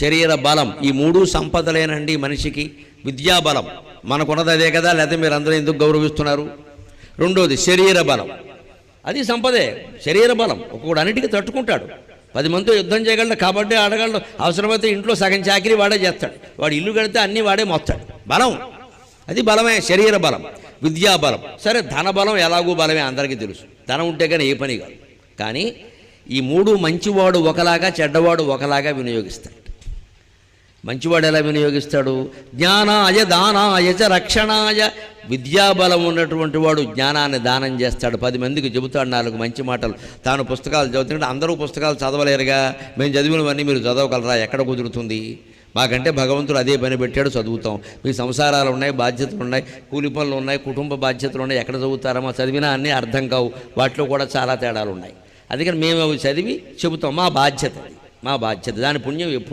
శరీర బలం. ఈ మూడు సంపదలేనండి మనిషికి. విద్యా బలం మనకున్నది అదే కదా లేకపోతే మీరు అందరూ ఎందుకు గౌరవిస్తున్నారు? రెండోది శరీర బలం. అది సంపదే. శరీర బలం. ఒక్కొక్కడు అన్నిటికీ తట్టుకుంటాడు. పది మందితో యుద్ధం చేయగలడు కబడ్డీ ఆడగలడు. అవసరమైతే ఇంట్లో సగం చాకరీ వాడే చేస్తాడు. వాడు ఇల్లు కడితే అన్నీ వాడే మోస్తాడు బలం. అది బలమే శరీర బలం. విద్యా బలం సరే ధన బలం ఎలాగూ బలమే అందరికీ తెలుసు. ధనం ఉంటే కానీ ఏ పని కాదు. కానీ ఈ మూడు మంచివాడు ఒకలాగా చెడ్డవాడు ఒకలాగా వినియోగిస్తాడు. మంచివాడు ఎలా వినియోగిస్తాడు? జ్ఞానాయ దానాయ చ రక్షణాయ. విద్యాబలం ఉన్నటువంటి వాడు జ్ఞానాన్ని దానం చేస్తాడు. పది మందికి చెబుతాడు నాలుగు మంచి మాటలు. తాను పుస్తకాలు చదువుతుంటే అందరూ పుస్తకాలు చదవలేరుగా. మేము చదివినవన్నీ మీరు చదవగలరా? ఎక్కడ కుదురుతుంది? మాకంటే భగవంతుడు అదే పని పెట్టాడు చదువుతాం. మీ సంసారాలు ఉన్నాయి బాధ్యతలు ఉన్నాయి కూలి పనులు ఉన్నాయి కుటుంబ బాధ్యతలు ఉన్నాయి. ఎక్కడ చదువుతారమ్మా? చదివినా అన్నీ అర్థం కావు. వాటిలో కూడా చాలా తేడాలు ఉన్నాయి. అందుకని మేము అవి చదివి చెబుతాం. మా బాధ్యత మా బాధ్యత. దాని పుణ్యం ఎప్పుడూ